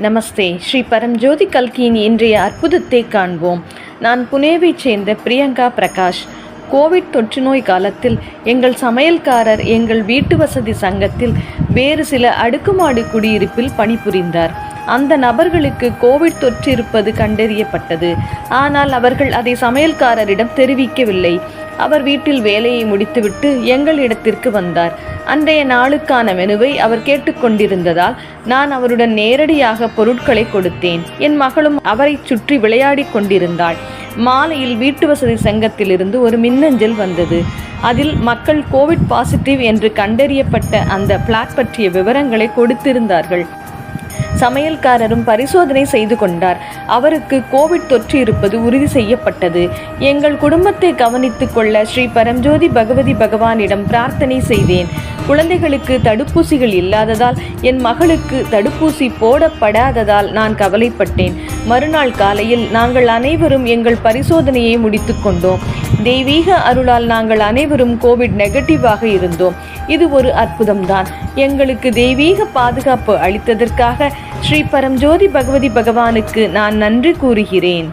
நமஸ்தே. ஸ்ரீ பரம்ஜோதி கல்கியின் இன்றைய அற்புதத்தை காண்போம். நான் புனேவைச் சேர்ந்த பிரியங்கா பிரகாஷ். கோவிட் தொற்றுநோய் காலத்தில் எங்கள் சமையல்காரர் எங்கள் வீட்டு வசதி சங்கத்தில் வேறு சில அடுக்குமாடு குடியிருப்பில் பணிபுரிந்தார். அந்த நபர்களுக்கு கோவிட் தொற்று இருப்பது கண்டறியப்பட்டது. ஆனால் அவர்கள் அதை சமையல்காரரிடம் தெரிவிக்கவில்லை. அவர் வீட்டில் வேலையை முடித்துவிட்டு எங்கள் இடத்திற்கு வந்தார். அன்றைய நாளுக்கான மெனுவை அவர் கேட்டுக்கொண்டிருந்ததால் நான் அவருடன் நேரடியாக பொருட்களை கொடுத்தேன். என் மகளும் அவரை சுற்றி விளையாடிக் கொண்டிருந்தாள். மாலையில் வீட்டு வசதி சங்கத்திலிருந்து ஒரு மின்னஞ்சல் வந்தது. அதில் மக்கள் கோவிட் பாசிட்டிவ் என்று கண்டறியப்பட்ட அந்த பிளாட் பற்றிய விவரங்களை கொடுத்திருந்தார்கள். சமையல்காரரும் பரிசோதனை செய்து கொண்டார். அவருக்கு கோவிட் தொற்று இருப்பது உறுதி செய்யப்பட்டது. எங்கள் குடும்பத்தை கவனித்துக் கொள்ள ஸ்ரீ பரம்ஜோதி பகவதி பகவானிடம் பிரார்த்தனை செய்தேன். குழந்தைகளுக்கு தடுப்பூசிகள் இல்லாததால் என் மகளுக்கு தடுப்பூசி போடப்படாததால் நான் கவலைப்பட்டேன். மறுநாள் காலையில் நாங்கள் அனைவரும் எங்கள் பரிசோதனையை முடித்துக் கொண்டோம். தெய்வீக அருளால் நாங்கள் அனைவரும் கோவிட் நெகட்டிவாக இருந்தோம். இது ஒரு அற்புதம்தான். எங்களுக்கு தெய்வீக பாதுகாப்பு அளித்ததற்காக ஸ்ரீ பரம்ஜோதி பகவதி பகவானுக்கு நான் நன்றி கூறுகிறேன்.